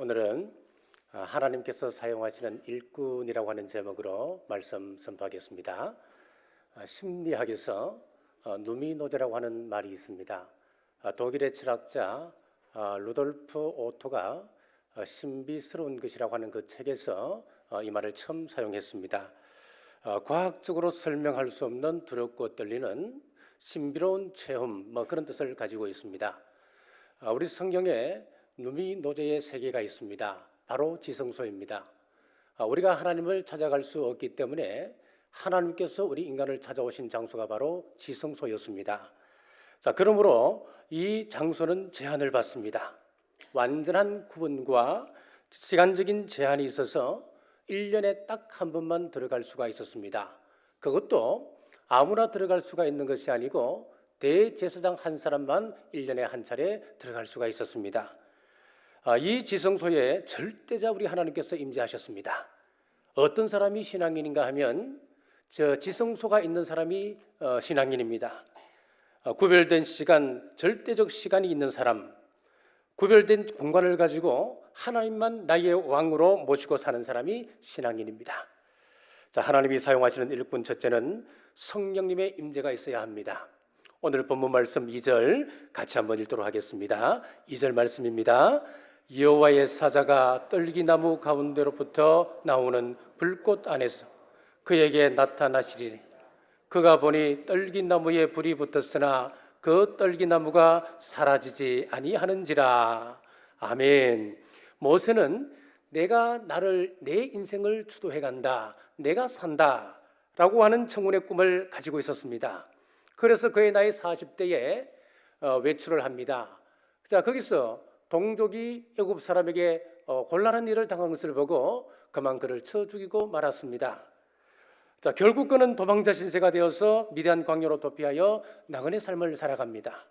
오늘은 아, 하나님께서 사용하시는 일꾼이라고 하는 제목으로 말씀 선포하겠습니다. 아, 심리학에서 어, 누미노제라고 하는 말이 있습니다. 아, 독일의 철학자 아, 루돌프 오토가 어, 신비스러운 것이라고 하는 그 책에서 어, 이 말을 처음 사용했습니다. 어, 과학적으로 설명할 수 없는 두렵고 떨리는 신비로운 체험 뭐 그런 뜻을 가지고 있습니다. 아, 우리 성경에 누미 노제의 세계가 있습니다. 바로 지성소입니다. 아, 우리가 하나님을 찾아갈 수 없기 때문에 하나님께서 우리 인간을 찾아오신 장소가 바로 지성소였습니다. 자, 그러므로 이 장소는 제한을 받습니다. 완전한 구분과 시간적인 제한이 있어서 1년에 딱 한 번만 들어갈 수가 있었습니다. 그것도 아무나 들어갈 수가 있는 것이 아니고 대제사장 한 사람만 1년에 한 차례 들어갈 수가 있었습니다. 아, 이 지성소에 절대자 우리 하나님께서 임재하셨습니다. 어떤 사람이 신앙인인가 하면 저 지성소가 있는 사람이 어, 신앙인입니다. 어, 구별된 시간, 절대적 시간이 있는 사람, 구별된 공간을 가지고 하나님만 나의 왕으로 모시고 사는 사람이 신앙인입니다. 자, 하나님이 사용하시는 일꾼 첫째는 성령님의 임재가 있어야 합니다. 오늘 본문 말씀 2절 같이 한번 읽도록 하겠습니다. 2절 말씀입니다. 여호와의 사자가 떨기나무 가운데로부터 나오는 불꽃 안에서 그에게 나타나시리니 그가 보니 떨기나무에 불이 붙었으나 그 떨기나무가 사라지지 아니하는지라. 아멘. 모세는 내가 나를 내 인생을 주도해 간다. 내가 산다 라고 하는 청운의 꿈을 가지고 있었습니다. 그래서 그의 나이 40대에 어, 외출을 합니다. 자, 거기서 동족이 애굽 사람에게 어, 곤란한 일을 당한 것을 보고 그만 그를 쳐 죽이고 말았습니다. 자, 결국 그는 도망자 신세가 되어서 미대한 광야로 도피하여 나그네 삶을 살아갑니다.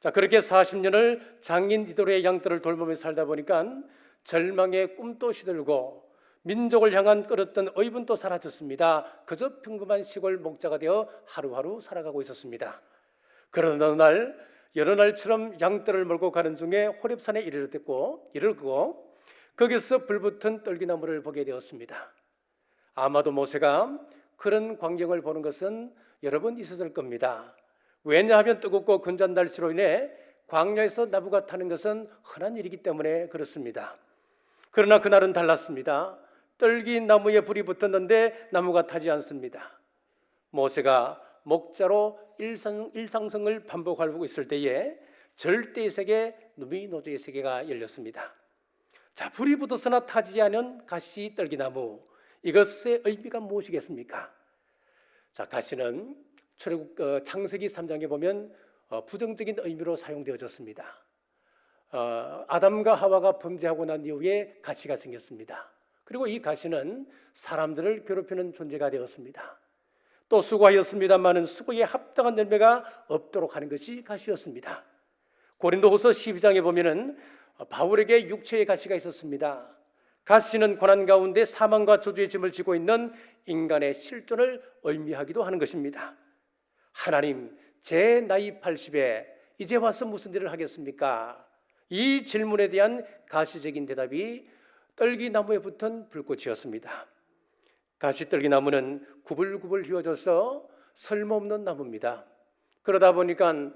자, 그렇게 40년을 장인 이도르의 양떼를 돌보며 살다 보니까 절망의 꿈도 시들고 민족을 향한 끌었던 의분도 사라졌습니다. 그저 평범한 시골 목자가 되어 하루하루 살아가고 있었습니다. 그러던 어느 날 여러 날처럼 양떼를 몰고 가는 중에 호렙산에 이르렀고 이르고 거기서 불붙은 떨기나무를 보게 되었습니다. 아마도 모세가 그런 광경을 보는 것은 여러 번 있었을 겁니다. 왜냐하면 뜨겁고 건전 날씨로 인해 광야에서 나무가 타는 것은 흔한 일이기 때문에 그렇습니다. 그러나 그날은 달랐습니다. 떨기 나무에 불이 붙었는데 나무가 타지 않습니다. 모세가 목자로 일상, 일상성을 반복하고 있을 때에 절대의 세계, 누미노조의 세계가 열렸습니다. 자, 불이 붙었으나 타지 않은 가시 떨기나무. 이것의 의미가 무엇이겠습니까? 자, 가시는 출애굽 어, 창세기 3장에 보면 어, 부정적인 의미로 사용되어졌습니다. 어, 아담과 하와가 범죄하고 난 이후에 가시가 생겼습니다. 그리고 이 가시는 사람들을 괴롭히는 존재가 되었습니다. 또 수고하였습니다만은 수고에 합당한 열매가 없도록 하는 것이 가시였습니다. 고린도후서 12장에 보면은 바울에게 육체의 가시가 있었습니다. 가시는 고난 가운데 사망과 저주의 짐을 지고 있는 인간의 실존을 의미하기도 하는 것입니다. 하나님, 제 나이 80에 이제 와서 무슨 일을 하겠습니까? 이 질문에 대한 가시적인 대답이 떨기나무에 붙은 불꽃이었습니다. 가시떨기 나무는 구불구불 휘어져서 쓸모없는 나무입니다. 그러다 보니까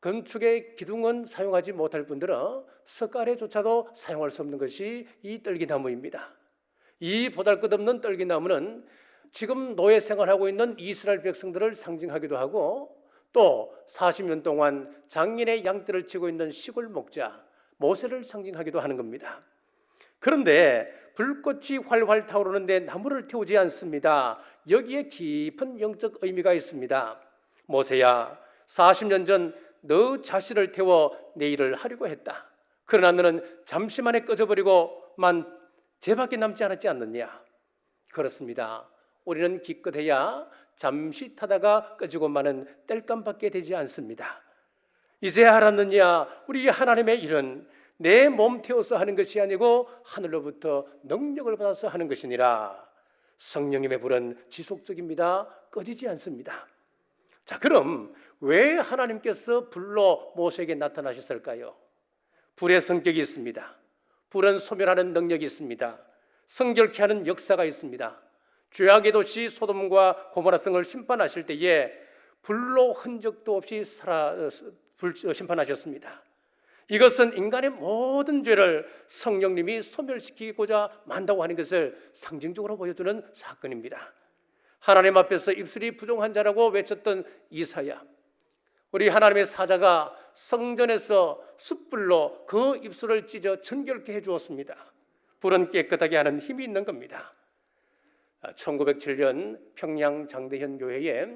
건축의 기둥은 사용하지 못할 뿐더러 석가래조차도 사용할 수 없는 것이 이 떨기나무입니다. 이 보잘것없는 떨기나무는 지금 노예 생활하고 있는 이스라엘 백성들을 상징하기도 하고 또 40년 동안 장인의 양떼를 치고 있는 시골 목자 모세를 상징하기도 하는 겁니다. 그런데 불꽃이 활활 타오르는데 나무를 태우지 않습니다. 여기에 깊은 영적 의미가 있습니다. 모세야, 40년 전 너 자신을 태워 내 일을 하려고 했다. 그러나 너는 잠시만에 꺼져버리고만 죄밖에 남지 않았지 않느냐? 그렇습니다. 우리는 기껏해야 잠시 타다가 꺼지고 마는 땔감밖에 되지 않습니다. 이제 알았느냐? 우리 하나님의 일은 내 몸 태워서 하는 것이 아니고 하늘로부터 능력을 받아서 하는 것이니라. 성령님의 불은 지속적입니다. 꺼지지 않습니다. 자, 그럼 왜 하나님께서 불로 모세에게 나타나셨을까요? 불의 성격이 있습니다. 불은 소멸하는 능력이 있습니다. 성결케 하는 역사가 있습니다. 죄악의 도시 소돔과 고모라 성을 심판하실 때에 불로 흔적도 없이 살아 어, 불 어, 심판하셨습니다. 이것은 인간의 모든 죄를 성령님이 소멸시키고자 만다고 하는 것을 상징적으로 보여주는 사건입니다. 하나님 앞에서 입술이 부정한 자라고 외쳤던 이사야. 우리 하나님의 사자가 성전에서 숯불로 그 입술을 찢어 정결케 해 주었습니다. 불은 깨끗하게 하는 힘이 있는 겁니다. 1907년 평양 장대현 교회에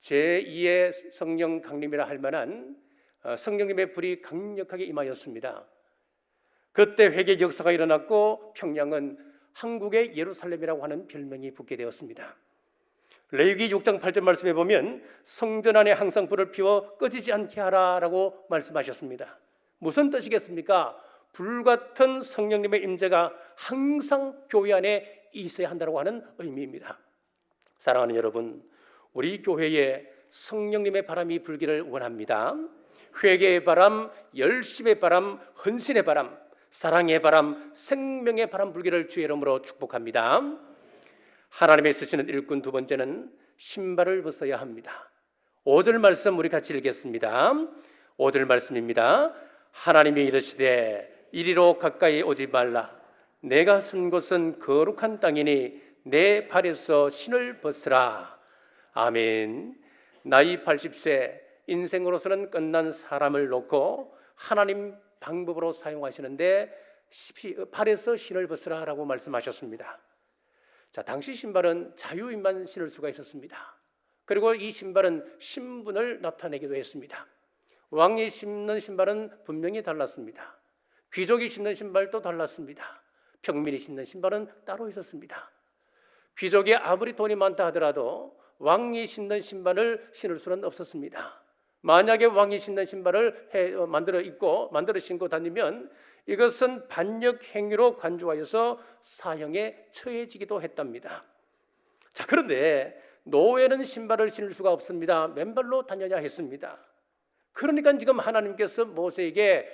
제2의 성령 강림이라 할 만한 어, 성령님의 불이 강력하게 임하였습니다. 그때 회개 역사가 일어났고 평양은 한국의 예루살렘이라고 하는 별명이 붙게 되었습니다. 레위기 6장 8절 말씀에 보면 성전 안에 항상 불을 피워 꺼지지 않게 하라라고 말씀하셨습니다. 무슨 뜻이겠습니까? 불 같은 성령님의 임재가 항상 교회 안에 있어야 한다고 하는 의미입니다. 사랑하는 여러분, 우리 교회에 성령님의 바람이 불기를 원합니다. 회개의 바람, 열심의 바람, 헌신의 바람, 사랑의 바람, 생명의 바람 불기를 주의 이름으로 축복합니다. 하나님의 쓰시는 일꾼 두 번째는 신발을 벗어야 합니다. 5절 말씀 우리 같이 읽겠습니다. 5절 말씀입니다. 하나님이 이르시되 이리로 가까이 오지 말라. 내가 쓴 곳은 거룩한 땅이니 내 발에서 신을 벗으라. 아멘. 나이 80세 인생으로서는 끝난 사람을 놓고 하나님 방법으로 사용하시는데 발에서 신을 벗으라라고 말씀하셨습니다. 자, 당시 신발은 자유인만 신을 수가 있었습니다. 그리고 이 신발은 신분을 나타내기도 했습니다. 왕이 신는 신발은 분명히 달랐습니다. 귀족이 신는 신발도 달랐습니다. 평민이 신는 신발은 따로 있었습니다. 귀족이 아무리 돈이 많다 하더라도 왕이 신는 신발을 신을 수는 없었습니다. 만약에 왕이 신는 신발을 해, 어, 만들어 입고 만들어 신고 다니면 이것은 반역 행위로 간주하여서 사형에 처해지기도 했답니다. 자, 그런데 노예는 신발을 신을 수가 없습니다. 맨발로 다녀야 했습니다. 그러니까 지금 하나님께서 모세에게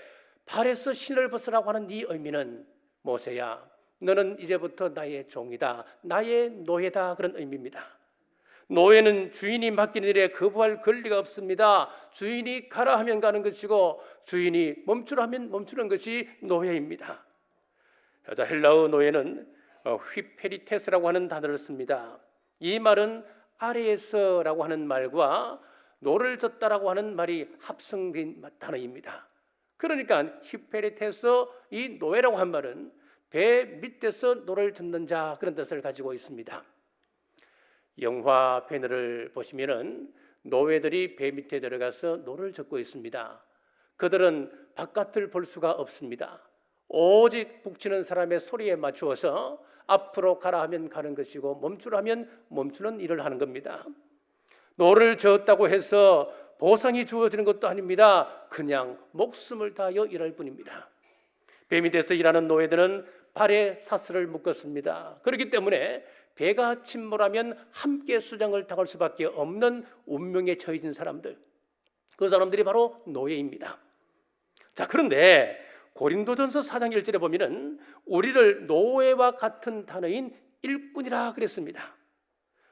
발에서 신을 벗으라고 하는 이 의미는 모세야, 너는 이제부터 나의 종이다, 나의 노예다 그런 의미입니다. 노예는 주인이 맡긴 일에 거부할 권리가 없습니다. 주인이 가라 하면 가는 것이고 주인이 멈추라 하면 멈추는 것이 노예입니다. 여자 헬라어 노예는 어, 휘페리테스라고 하는 단어를 씁니다. 이 말은 아래에서라고 하는 말과 노를 젓다라고 하는 말이 합성된 단어입니다. 그러니까 히페리테스 이 노예라고 한 말은 배 밑에서 노를 듣는 자 그런 뜻을 가지고 있습니다. 영화 패널을 보시면은 노예들이 배 밑에 들어가서 노를 젓고 있습니다. 그들은 바깥을 볼 수가 없습니다. 오직 북치는 사람의 소리에 맞추어서 앞으로 가라 하면 가는 것이고 멈추라 하면 멈추는 일을 하는 겁니다. 노를 저었다고 해서 보상이 주어지는 것도 아닙니다. 그냥 목숨을 다하여 일할 뿐입니다. 배 밑에서 일하는 노예들은 발에 사슬을 묶었습니다. 그렇기 때문에 배가 침몰하면 함께 수장을 당할 수밖에 없는 운명에 처해진 사람들. 그 사람들이 바로 노예입니다. 자, 그런데 고린도전서 4장 1절에 보면은 우리를 노예와 같은 단어인 일꾼이라 그랬습니다.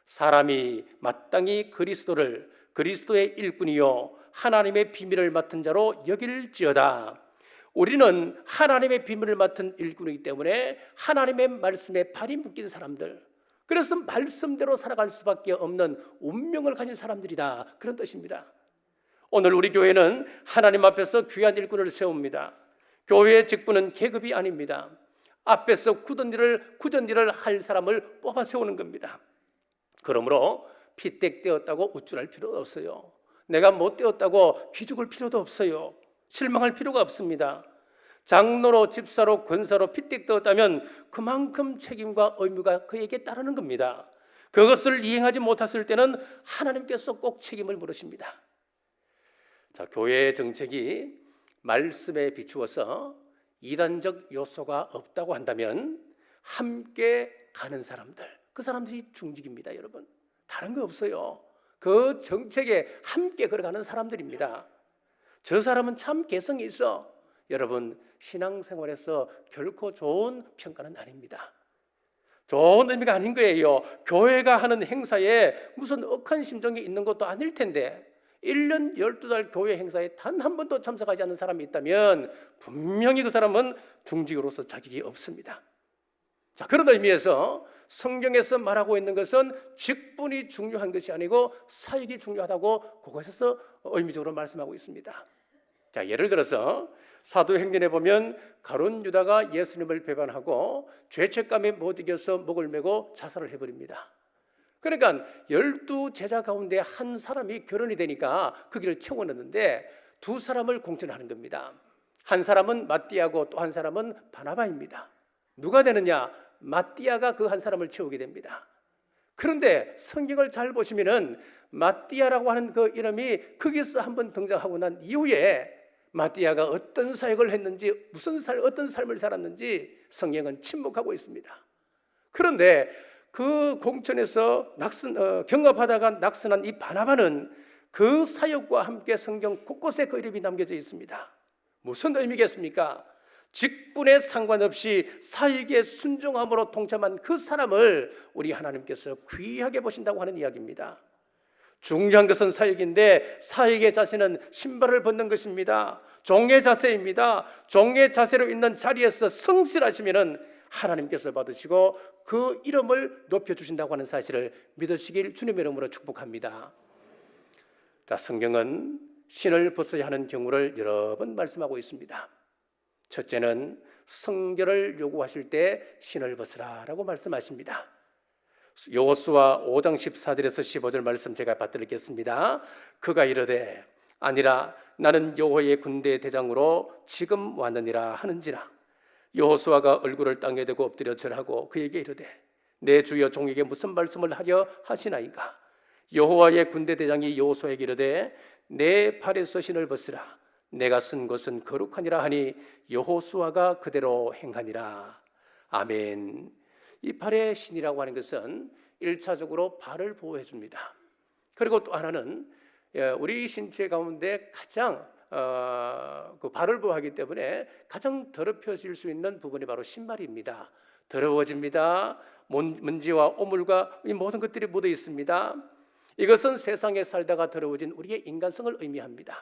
사람이 마땅히 그리스도를 그리스도의 일꾼이요 하나님의 비밀을 맡은 자로 여길지어다. 우리는 하나님의 비밀을 맡은 일꾼이기 때문에 하나님의 말씀에 발이 묶인 사람들, 그래서 말씀대로 살아갈 수밖에 없는 운명을 가진 사람들이다. 그런 뜻입니다. 오늘 우리 교회는 하나님 앞에서 귀한 일꾼을 세웁니다. 교회의 직분은 계급이 아닙니다. 앞에서 굳은 일을 굳은 일을 할 사람을 뽑아 세우는 겁니다. 그러므로 피택되었다고 우쭐할 필요가 없어요. 내가 못 되었다고 기죽을 필요도 없어요. 실망할 필요가 없습니다. 장로로 집사로 권사로 핏대떠었다면 그만큼 책임과 의무가 그에게 따르는 겁니다. 그것을 이행하지 못했을 때는 하나님께서 꼭 책임을 물으십니다. 자, 교회의 정책이 말씀에 비추어서 이단적 요소가 없다고 한다면 함께 가는 사람들, 그 사람들이 중직입니다, 여러분. 다른 거 없어요. 그 정책에 함께 걸어가는 사람들입니다. 저 사람은 참 개성이 있어. 여러분 신앙생활에서 결코 좋은 평가는 아닙니다. 좋은 의미가 아닌 거예요. 교회가 하는 행사에 무슨 억한 심정이 있는 것도 아닐 텐데 1년 12달 교회 행사에 단 한 번도 참석하지 않는 사람이 있다면 분명히 그 사람은 중직으로서 자격이 없습니다. 자, 그런 의미에서 성경에서 말하고 있는 것은 직분이 중요한 것이 아니고 사역이 중요하다고 그것에서 의미적으로 말씀하고 있습니다. 자, 예를 들어서 사도행전에 보면 가론 유다가 예수님을 배반하고 죄책감에 못 이겨서 목을 메고 자살을 해버립니다. 그러니까 열두 제자 가운데 한 사람이 결혼이 되니까 그 길을 채워넣는데 두 사람을 공천하는 겁니다. 한 사람은 마띠아고 또 한 사람은 바나바입니다. 누가 되느냐? 마띠아가 그 한 사람을 채우게 됩니다. 그런데 성경을 잘 보시면은 마띠아라고 하는 그 이름이 거기서 한번 등장하고 난 이후에 마띠아가 어떤 사역을 했는지 무슨 살 어떤 삶을 살았는지 성경은 침묵하고 있습니다. 그런데 그 공천에서 낙선 어, 경합하다가 낙선한 이 바나바는 그 사역과 함께 성경 곳곳에 그 이름이 남겨져 있습니다. 무슨 의미겠습니까? 직분에 상관없이 사역에 순종함으로 동참한 그 사람을 우리 하나님께서 귀하게 보신다고 하는 이야기입니다. 중요한 것은 사역인데 사역의 자세는 신발을 벗는 것입니다. 종의 자세입니다. 종의 자세로 있는 자리에서 성실하시면은 하나님께서 받으시고 그 이름을 높여 주신다고 하는 사실을 믿으시길 주님의 이름으로 축복합니다. 자, 성경은 신을 벗어야 하는 경우를 여러 번 말씀하고 있습니다. 첫째는 성결을 요구하실 때 신을 벗으라라고 말씀하십니다. 여호수아 5장 14절에서 15절 말씀 제가 받들겠습니다. 그가 이르되 아니라 나는 여호와의 군대 대장으로 지금 왔느니라 하는지라. 여호수아가 얼굴을 땅에 대고 엎드려 절하고 그에게 이르되 내 주여 종에게 무슨 말씀을 하려 하시나이까? 여호와의 군대 대장이 여호수아에게 이르되 내 팔에서 신을 벗으라. 내가 쓴 것은 거룩하니라 하니 여호수아가 그대로 행하니라. 아멘 이 발의 신이라고 하는 것은 일차적으로 발을 보호해 줍니다. 그리고 또 하나는 예, 우리 신체 가운데 가장 어, 그 발을 보호하기 때문에 가장 더럽혀질 수 있는 부분이 바로 신발입니다. 더러워집니다. 먼지와 오물과 이 모든 것들이 묻어 있습니다. 이것은 세상에 살다가 더러워진 우리의 인간성을 의미합니다.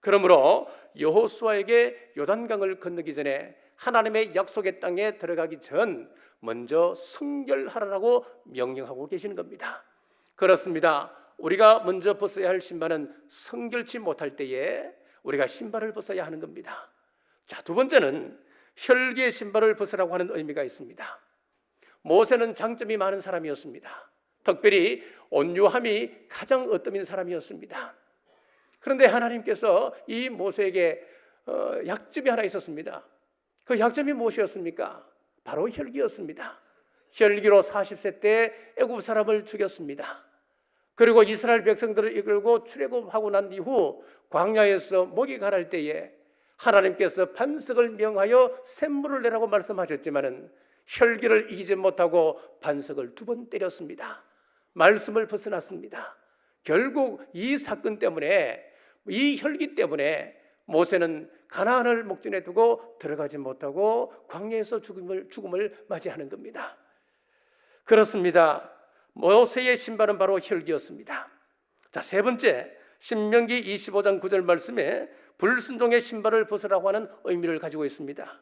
그러므로 여호수아에게 요단강을 건너기 전에 하나님의 약속의 땅에 들어가기 전 먼저 성결하라고 명령하고 계시는 겁니다. 그렇습니다. 우리가 먼저 벗어야 할 신발은 성결치 못할 때에 우리가 신발을 벗어야 하는 겁니다. 자, 두 번째는 혈기의 신발을 벗으라고 하는 의미가 있습니다. 모세는 장점이 많은 사람이었습니다. 특별히 온유함이 가장 어떠인 사람이었습니다. 그런데 하나님께서 이 모세에게 어, 약점이 하나 있었습니다. 그 약점이 무엇이었습니까? 바로 혈기였습니다. 혈기로 40세 때 애굽 사람을 죽였습니다. 그리고 이스라엘 백성들을 이끌고 출애굽하고 난 이후 광야에서 목이 가랄 때에 하나님께서 반석을 명하여 샘물을 내라고 말씀하셨지만은 혈기를 이기지 못하고 반석을 두 번 때렸습니다. 말씀을 벗어났습니다. 결국 이 사건 때문에 이 혈기 때문에 모세는 가나안을 목전에 두고 들어가지 못하고 광야에서 죽음을 죽음을 맞이하는 겁니다. 그렇습니다. 모세의 신발은 바로 혈기였습니다. 자, 세 번째 신명기 25장 9절 말씀에 불순종의 신발을 벗으라고 하는 의미를 가지고 있습니다.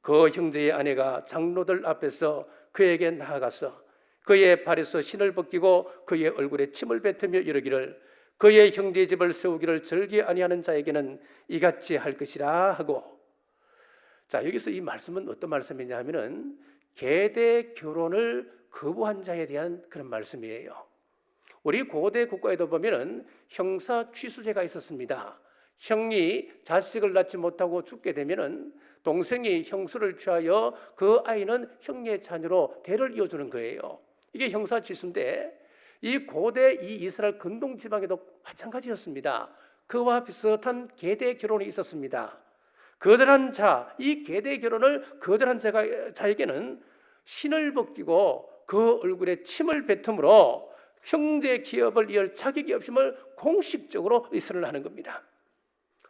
그 형제의 아내가 장로들 앞에서 그에게 나아가서 그의 발에서 신을 벗기고 그의 얼굴에 침을 뱉으며 이르기를 그의 형제 집을 세우기를 절기 아니하는 자에게는 이같이 할 것이라 하고 자 여기서 이 말씀은 어떤 말씀이냐 하면은 계대 결혼을 거부한 자에 대한 그런 말씀이에요. 우리 고대 국가에도 보면은 형사 취수제가 있었습니다. 형이 자식을 낳지 못하고 죽게 되면은 동생이 형수를 취하여 그 아이는 형의 자녀로 대를 이어주는 거예요. 이게 형사 취수인데 이 고대 이 이스라엘 근동 지방에도 마찬가지였습니다. 그와 비슷한 계대 결혼이 있었습니다. 거절한 자, 이 계대 결혼을 거절한 자가, 자에게는 신을 벗기고 그 얼굴에 침을 뱉음으로 형제 기업을 이을 자격이 없음을 공식적으로 의선을 하는 겁니다.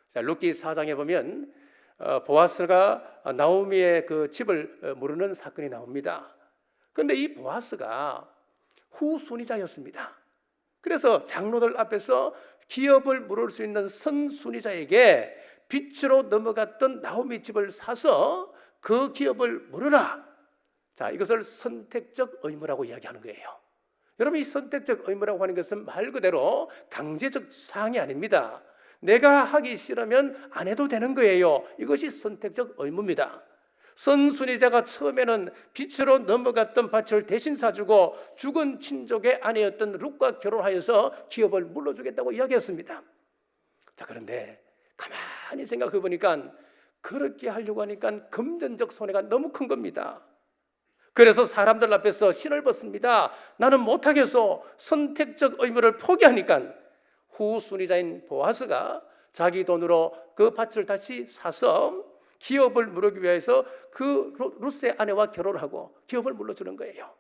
자, 루키 4장에 보면 어, 보아스가 나오미의 그 집을 어, 무르는 사건이 나옵니다. 그런데 이 보아스가 후순위자였습니다. 그래서 장로들 앞에서 기업을 물을 수 있는 선순위자에게 빛으로 넘어갔던 나오미 집을 사서 그 기업을 물으라. 자, 이것을 선택적 의무라고 이야기하는 거예요. 여러분, 이 선택적 의무라고 하는 것은 말 그대로 강제적 사항이 아닙니다. 내가 하기 싫으면 안 해도 되는 거예요. 이것이 선택적 의무입니다. 선순위자가 처음에는 빛으로 넘어갔던 밭을 대신 사주고 죽은 친족의 아내였던 룩과 결혼하여서 기업을 물러주겠다고 이야기했습니다. 자, 그런데 가만히 생각해 보니까 그렇게 하려고 하니까 금전적 손해가 너무 큰 겁니다. 그래서 사람들 앞에서 신을 벗습니다. 나는 못하겠어. 선택적 의무를 포기하니까 후순위자인 보아스가 자기 돈으로 그 밭을 다시 사서 기업을 물기 위해서 그 루스의 아내와 결혼하고 기업을 물러주는 거예요.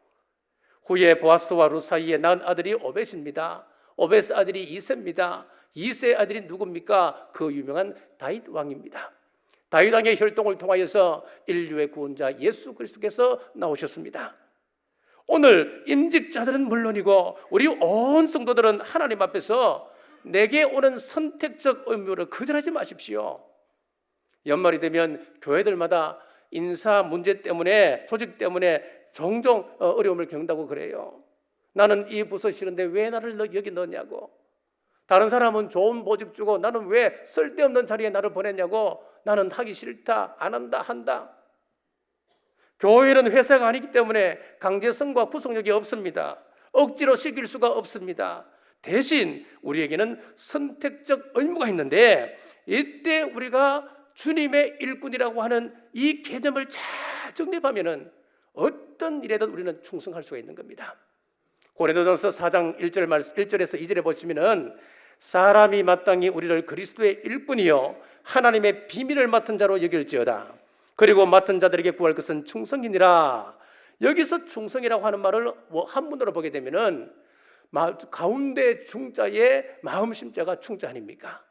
후에 보아스와 루 사이에 낳은 아들이 오벳입니다. 오벳 아들이 이세입니다. 이세 아들이 누굽니까? 그 유명한 다윗 왕입니다. 다윗 왕의 혈통을 통하여서 인류의 구원자 예수 그리스도께서 나오셨습니다. 오늘 임직자들은 물론이고 우리 온 성도들은 하나님 앞에서 내게 오는 선택적 의무를 거절하지 마십시오. 연말이 되면 교회들마다 인사 문제 때문에 조직 때문에 종종 어, 어려움을 겪는다고 그래요. 나는 이 부서 싫은데 왜 나를 너- 여기 넣냐고. 다른 사람은 좋은 보직 주고 나는 왜 쓸데없는 자리에 나를 보냈냐고. 나는 하기 싫다, 안 한다, 한다. 교회는 회사가 아니기 때문에 강제성과 구속력이 없습니다. 억지로 시킬 수가 없습니다. 대신 우리에게는 선택적 의무가 있는데 이때 우리가 주님의 일꾼이라고 하는 이 개념을 잘 정립하면은 어떤 일에든 우리는 충성할 수가 있는 겁니다. 고린도전서 4장 1절 말 1절에서 2절에 보시면은 사람이 마땅히 우리를 그리스도의 일꾼이요 하나님의 비밀을 맡은 자로 여길지어다. 그리고 맡은 자들에게 구할 것은 충성이니라. 여기서 충성이라고 하는 말을 뭐 한문으로 보게 되면은 마- 가운데 중자의 마음 심자가 충자 아닙니까?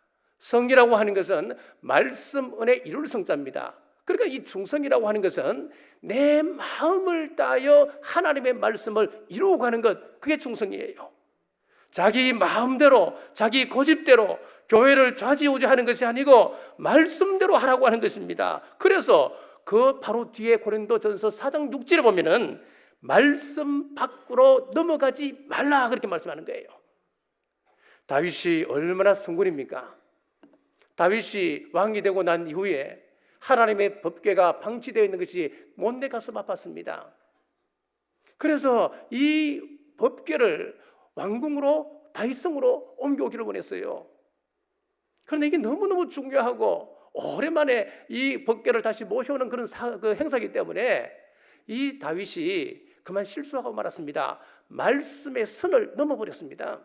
성이라고 하는 것은 말씀 은혜 이룰 성자입니다. 그러니까 이 충성이라고 하는 것은 내 마음을 다하여 하나님의 말씀을 이루어 가는 것 그게 충성이에요. 자기 마음대로 자기 고집대로 교회를 좌지우지하는 것이 아니고 말씀대로 하라고 하는 것입니다. 그래서 그 바로 뒤에 고린도전서 4장 6절에 보면은 말씀 밖으로 넘어가지 말라 그렇게 말씀하는 거예요. 다윗이 얼마나 성군입니까? 다윗이 왕이 되고 난 이후에 하나님의 법궤가 방치되어 있는 것이 못내 가슴 아팠습니다. 그래서 이 법궤를 왕궁으로 다윗성으로 옮겨오기를 원했어요. 그런데 이게 너무너무 중요하고 오랜만에 이 법궤를 다시 모셔오는 그런 사, 그 행사이기 때문에 이 다윗이 그만 실수하고 말았습니다. 말씀의 선을 넘어버렸습니다.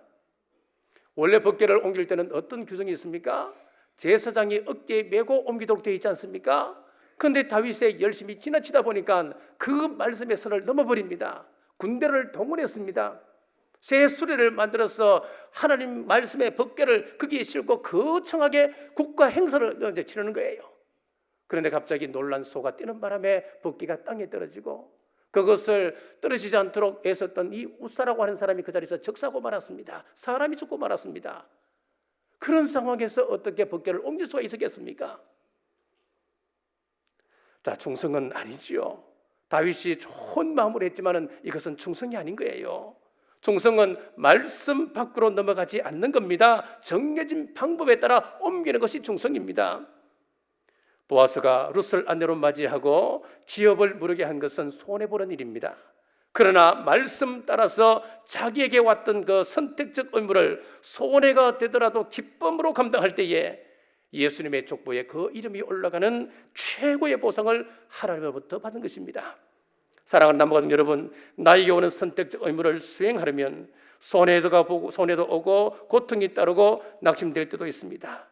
원래 법궤를 옮길 때는 어떤 규정이 있습니까? 제사장이 어깨에 메고 옮기도록 되어 있지 않습니까? 그런데 다윗이 열심히 지나치다 보니까 그 말씀의 선을 넘어버립니다. 군대를 동원했습니다. 새 수레를 만들어서 하나님 말씀의 법궤를 거기에 싣고 거창하게 국가 행사를 이제 치르는 거예요. 그런데 갑자기 논란 소가 뛰는 바람에 법궤가 땅에 떨어지고 그것을 떨어지지 않도록 애썼던 이 우사라고 하는 사람이 그 자리에서 적사고 말았습니다. 사람이 죽고 말았습니다. 그런 상황에서 어떻게 법궤를 옮길 수가 있었겠습니까? 자, 충성은 아니지요. 다윗이 좋은 마음으로 했지만은 이것은 충성이 아닌 거예요. 충성은 말씀 밖으로 넘어가지 않는 겁니다. 정해진 방법에 따라 옮기는 것이 충성입니다. 보아스가 룻을 아내로 맞이하고 기업을 무르게 한 것은 손해 보는 일입니다. 그러나 말씀 따라서 자기에게 왔던 그 선택적 의무를 손해가 되더라도 기쁨으로 감당할 때에 예수님의 족보에 그 이름이 올라가는 최고의 보상을 하나님으로부터 받은 것입니다. 사랑하는 남가족 여러분, 나에게 오는 선택적 의무를 수행하려면 손해도가 보고 손해도 오고 고통이 따르고 낙심될 때도 있습니다.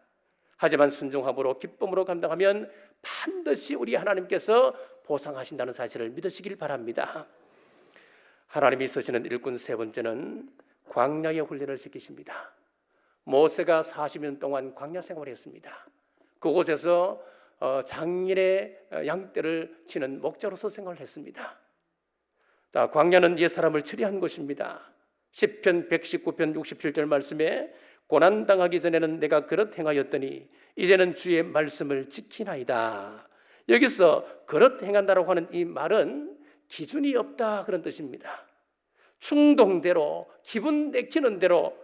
하지만 순종함으로 기쁨으로 감당하면 반드시 우리 하나님께서 보상하신다는 사실을 믿으시길 바랍니다. 하나님이 쓰시는 일꾼 세 번째는 광야의 훈련을 시키십니다. 모세가 40년 동안 광야 생활을 했습니다. 그곳에서 어, 장인의 어, 양떼를 치는 목자로서 생활을 했습니다. 자, 광야는 옛 사람을 처리한 곳입니다. 10편 119편 67절 말씀에 고난 당하기 전에는 내가 그릇 행하였더니 이제는 주의 말씀을 지키나이다. 여기서 그릇 행한다라고 하는 이 말은 기준이 없다 그런 뜻입니다. 충동대로 기분 내키는 대로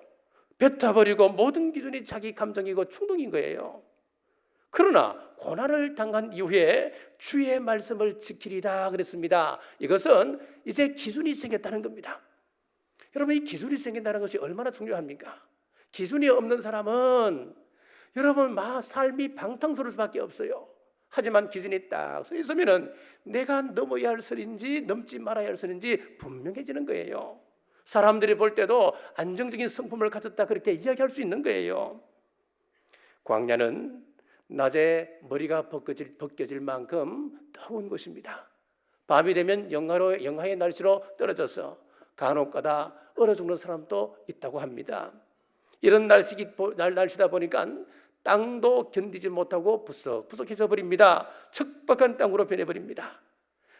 뱉어버리고 모든 기준이 자기 감정이고 충동인 거예요. 그러나 고난을 당한 이후에 주의 말씀을 지키리다 그랬습니다. 이것은 이제 기준이 생겼다는 겁니다. 여러분 이 기준이 생긴다는 것이 얼마나 중요합니까? 기준이 없는 사람은 여러분 마 삶이 방탕소를 수밖에 없어요. 하지만 기준이 딱 서 있으면은 내가 넘어야 할 선인지 넘지 말아야 할 선인지 분명해지는 거예요. 사람들이 볼 때도 안정적인 성품을 가졌다 그렇게 이야기할 수 있는 거예요. 광야는 낮에 머리가 벗겨질, 벗겨질 만큼 더운 곳입니다. 밤이 되면 영하로, 영하의 날씨로 떨어져서 간혹가다 얼어 죽는 사람도 있다고 합니다. 이런 날씨, 날씨다 보니까 땅도 견디지 못하고 부석 부석해져 버립니다. 척박한 땅으로 변해버립니다.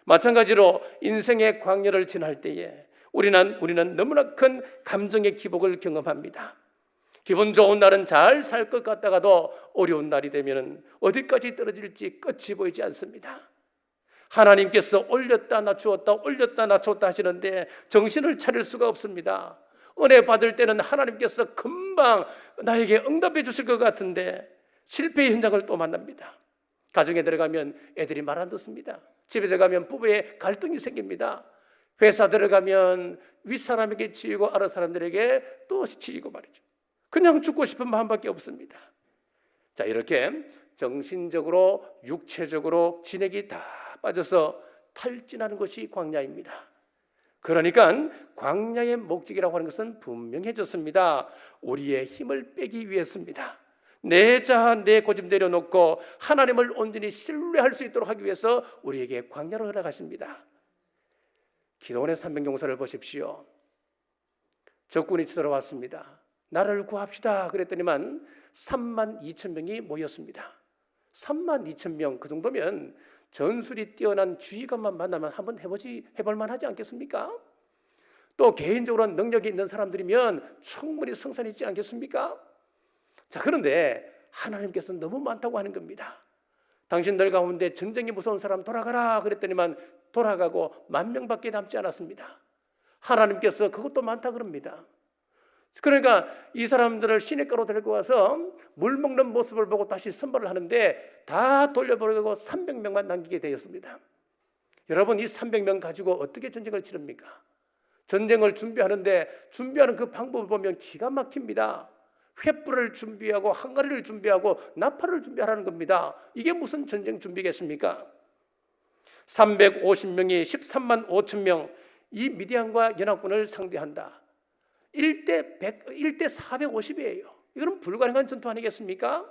마찬가지로 인생의 광야를 지날 때에 우리는, 우리는 너무나 큰 감정의 기복을 경험합니다. 기분 좋은 날은 잘 살 것 같다가도 어려운 날이 되면 어디까지 떨어질지 끝이 보이지 않습니다. 하나님께서 올렸다 낮추었다 올렸다 낮췄다 하시는데 정신을 차릴 수가 없습니다. 은혜 받을 때는 하나님께서 금방 나에게 응답해 주실 것 같은데 실패의 현장을 또 만납니다. 가정에 들어가면 애들이 말 안 듣습니다. 집에 들어가면 부부의 갈등이 생깁니다. 회사 들어가면 윗사람에게 치이고 아랫 사람들에게 또 치이고 말이죠. 그냥 죽고 싶은 마음밖에 없습니다. 자, 이렇게 정신적으로 육체적으로 진액이 다 빠져서 탈진하는 것이 광야입니다. 그러니까 광야의 목적이라고 하는 것은 분명해졌습니다. 우리의 힘을 빼기 위해서입니다. 내 자아, 내 고집 내려놓고 하나님을 온전히 신뢰할 수 있도록 하기 위해서 우리에게 광야를 허락하십니다. 기도원의 삼병용사를 보십시오. 적군이 쳐들어왔습니다. 나를 구합시다. 그랬더니만 3만 2천 명이 모였습니다. 3만 2천 명 그 정도면 전술이 뛰어난 주의관만 만나면 한번 해보지 해볼 만 하지 않겠습니까? 또 개인적으로 능력이 있는 사람들이면 충분히 성산있지 않겠습니까? 자 그런데 하나님께서 너무 많다고 하는 겁니다. 당신들 가운데 전쟁이 무서운 사람 돌아가라 그랬더니만 돌아가고 만 명밖에 남지 않았습니다. 하나님께서 그것도 많다 그럽니다. 그러니까 이 사람들을 시냇가로 데리고 와서 물 먹는 모습을 보고 다시 선발을 하는데 다 돌려버리고 300명만 남기게 되었습니다. 여러분 이 300명 가지고 어떻게 전쟁을 치릅니까? 전쟁을 준비하는데 준비하는 그 방법을 보면 기가 막힙니다. 횃불을 준비하고 항아리를 준비하고 나팔을 준비하라는 겁니다. 이게 무슨 전쟁 준비겠습니까? 350명이 13만 5천 명 이 미디안과 연합군을 상대한다. 1대 100, 1대 450이에요. 이거는 불가능한 전투 아니겠습니까?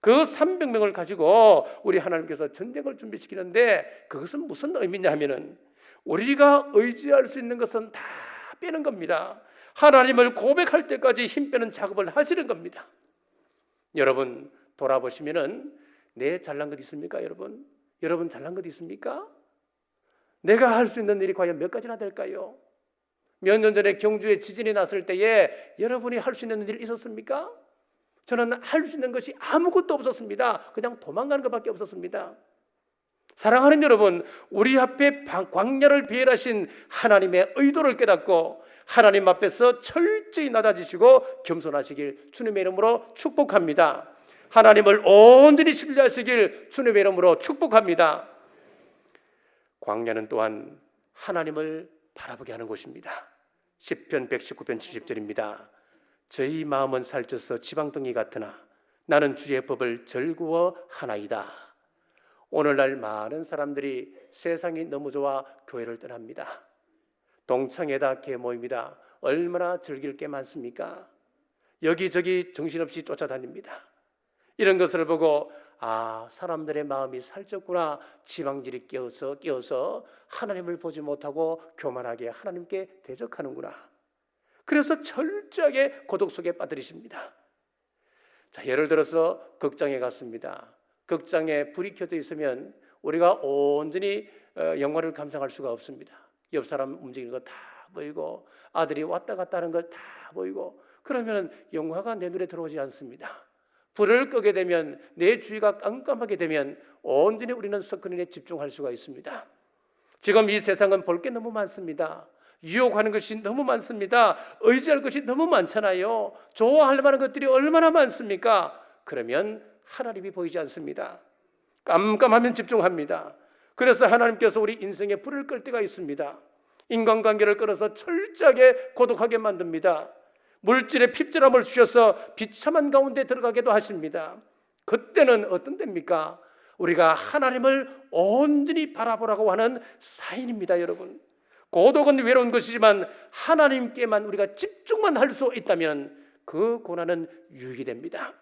그 300명을 가지고 우리 하나님께서 전쟁을 준비시키는데 그것은 무슨 의미냐 하면은 우리가 의지할 수 있는 것은 다 빼는 겁니다. 하나님을 고백할 때까지 힘 빼는 작업을 하시는 겁니다. 여러분 돌아보시면은 내 잘난 것 있습니까, 여러분? 여러분 잘난 것 있습니까? 내가 할 수 있는 일이 과연 몇 가지나 될까요? 몇 년 전에 경주에 지진이 났을 때에 여러분이 할 수 있는 일 있었습니까? 저는 할 수 있는 것이 아무것도 없었습니다. 그냥 도망가는 것밖에 없었습니다. 사랑하는 여러분, 우리 앞에 광야를 비엘하신 하나님의 의도를 깨닫고 하나님 앞에서 철저히 낮아지시고 겸손하시길 주님의 이름으로 축복합니다. 하나님을 온전히 신뢰하시길 주님의 이름으로 축복합니다. 광야는 또한 하나님을 바라보게 하는 곳입니다. 10편 119편 70절입니다. 저희 마음은 살쪄서 지방덩이 같으나 나는 주의 법을 절구어 하나이다. 오늘날 많은 사람들이 세상이 너무 좋아 교회를 떠납니다. 동창회다 개모입니다. 얼마나 즐길 게 많습니까? 여기저기 정신없이 쫓아다닙니다. 이런 것을 보고 아 사람들의 마음이 살쪘구나 지방질이 끼어서 끼어서 하나님을 보지 못하고 교만하게 하나님께 대적하는구나. 그래서 철저하게 고독 속에 빠뜨리십니다. 자 예를 들어서 극장에 갔습니다. 극장에 불이 켜져 있으면 우리가 온전히 어, 영화를 감상할 수가 없습니다. 옆 사람 움직이는 거 다 보이고 아들이 왔다 갔다 하는 걸 다 보이고 그러면 영화가 내 눈에 들어오지 않습니다. 불을 끄게 되면 내 주위가 깜깜하게 되면 온전히 우리는 스크린에 집중할 수가 있습니다. 지금 이 세상은 볼 게 너무 많습니다. 유혹하는 것이 너무 많습니다. 의지할 것이 너무 많잖아요. 좋아할 만한 것들이 얼마나 많습니까? 그러면 하나님이 보이지 않습니다. 깜깜하면 집중합니다. 그래서 하나님께서 우리 인생에 불을 끌 때가 있습니다. 인간관계를 끌어서 철저하게 고독하게 만듭니다. 물질의 핍절함을 주셔서 비참한 가운데 들어가게도 하십니다. 그때는 어떤 때입니까? 우리가 하나님을 온전히 바라보라고 하는 사인입니다, 여러분. 고독은 외로운 것이지만 하나님께만 우리가 집중만 할 수 있다면 그 고난은 유익이 됩니다.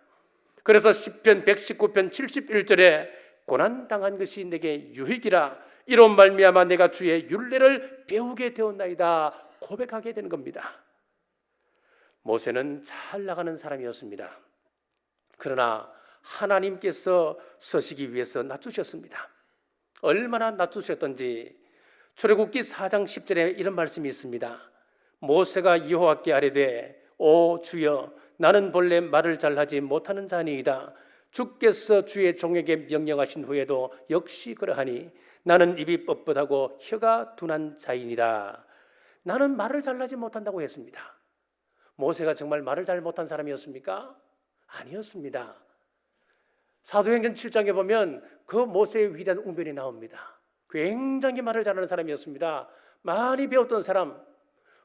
그래서 시편 119편 71절에 고난 당한 것이 내게 유익이라 이런 말미암아 내가 주의 윤례를 배우게 되었나이다 고백하게 되는 겁니다. 모세는 잘 나가는 사람이었습니다. 그러나 하나님께서 서시기 위해서 낮추셨습니다. 얼마나 낮추셨던지 출애굽기 4장 10절에 이런 말씀이 있습니다. 모세가 여호와께 아뢰되 오 주여 나는 본래 말을 잘하지 못하는 자니이다. 주께서 주의 종에게 명령하신 후에도 역시 그러하니 나는 입이 뻣뻣하고 혀가 둔한 자이니다. 나는 말을 잘하지 못한다고 했습니다. 모세가 정말 말을 잘 못한 사람이었습니까? 아니었습니다. 사도행전 7장에 보면 그 모세의 위대한 운변이 나옵니다. 굉장히 말을 잘하는 사람이었습니다. 많이 배웠던 사람,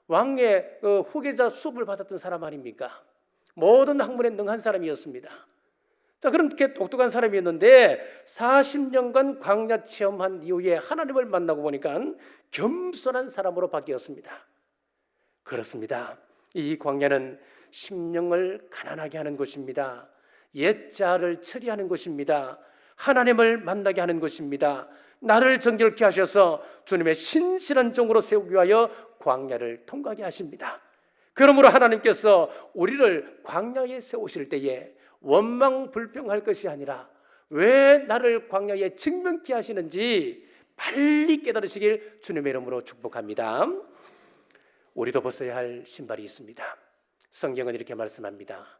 왕의 그 후계자 수업을 받았던 사람 아닙니까? 모든 학문에 능한 사람이었습니다. 자, 그렇게 똑똑한 사람이었는데 40년간 광야 체험한 이후에 하나님을 만나고 보니까 겸손한 사람으로 바뀌었습니다. 그렇습니다. 이 광야는 심령을 가난하게 하는 곳입니다. 옛자를 처리하는 곳입니다. 하나님을 만나게 하는 곳입니다. 나를 정결케 하셔서 주님의 신실한 종으로 세우기 위하여 광야를 통과하게 하십니다. 그러므로 하나님께서 우리를 광야에 세우실 때에 원망 불평할 것이 아니라 왜 나를 광야에 증명케 하시는지 빨리 깨달으시길 주님의 이름으로 축복합니다. 우리도 벗어야 할 신발이 있습니다. 성경은 이렇게 말씀합니다.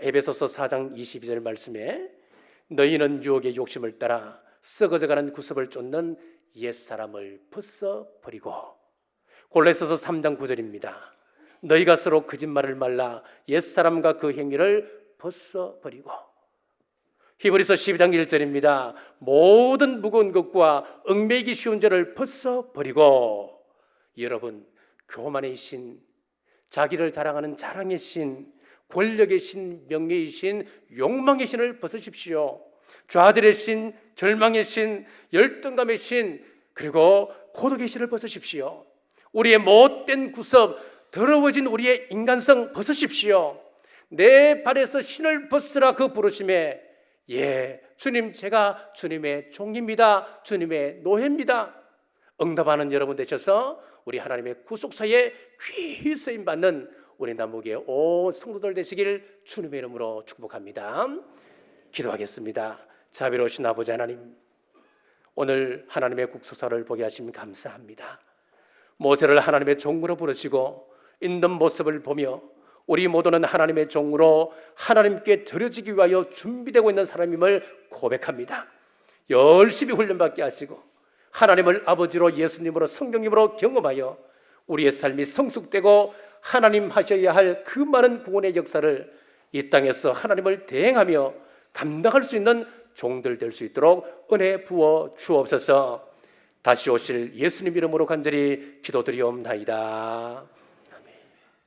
에베소서 4장 22절 말씀에 너희는 유혹의 욕심을 따라 썩어져가는 구습을 쫓는 옛사람을 벗어 버리고 골레서서 3장 9절입니다. 너희가 서로 거짓말을 말라 옛사람과 그 행위를 벗어 버리고 히브리서 12장 1절입니다. 모든 무거운 것과 얽매이기 쉬운 죄를 벗어 버리고 여러분 교만의 신, 자기를 자랑하는 자랑의 신, 권력의 신, 명예의 신, 욕망의 신을 벗으십시오. 좌들의 신, 절망의 신, 열등감의 신, 그리고 고독의 신을 벗으십시오. 우리의 못된 구섭, 더러워진 우리의 인간성 벗으십시오. 내 발에서 신을 벗으라 그 부르심에 예, 주님 제가 주님의 종입니다. 주님의 노예입니다. 응답하는 여러분 되셔서 우리 하나님의 구속사에 귀히 쓰임 받는 우리 남북의 온 성도들 되시길 주님의 이름으로 축복합니다. 기도하겠습니다. 자비로우신 아버지 하나님, 오늘 하나님의 국소사를 보게 하심 감사합니다. 모세를 하나님의 종으로 부르시고 있는 모습을 보며 우리 모두는 하나님의 종으로 하나님께 드려지기 위하여 준비되고 있는 사람임을 고백합니다. 열심히 훈련받게 하시고 하나님을 아버지로 예수님으로 성령님으로 경험하여 우리의 삶이 성숙되고 하나님 하셔야 할 그 많은 구원의 역사를 이 땅에서 하나님을 대행하며 감당할 수 있는 종들 될 수 있도록 은혜 부어 주옵소서. 다시 오실 예수님 이름으로 간절히 기도드리옵나이다.